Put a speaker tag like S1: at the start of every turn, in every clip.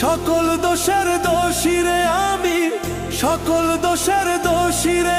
S1: সকল দোষের দোষী রে আমি সকল দোষের দোষী রে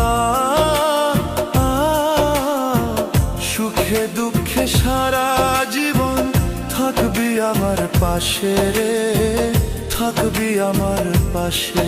S1: আমার পাশে রে থাকবি আমার পাশে।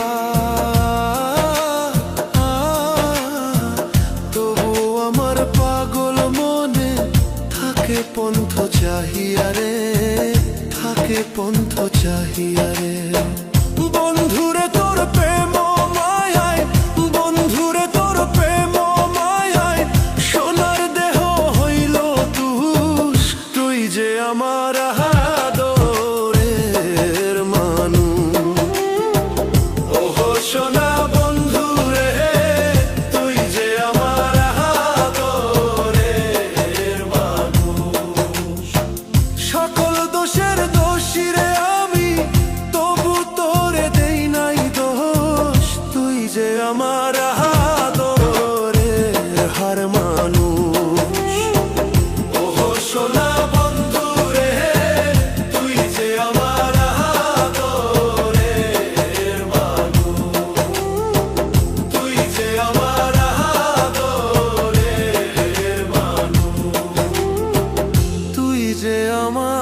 S1: পন্থ চাহিয়া রে, থাকে পন্থ চাহিয়া রে। বন্ধুরে তোর প্রেম মায়ায়, বন্ধুরে তোর প্রেম মায়ায়, সোনার দেহ হইল তুই যে আমার still my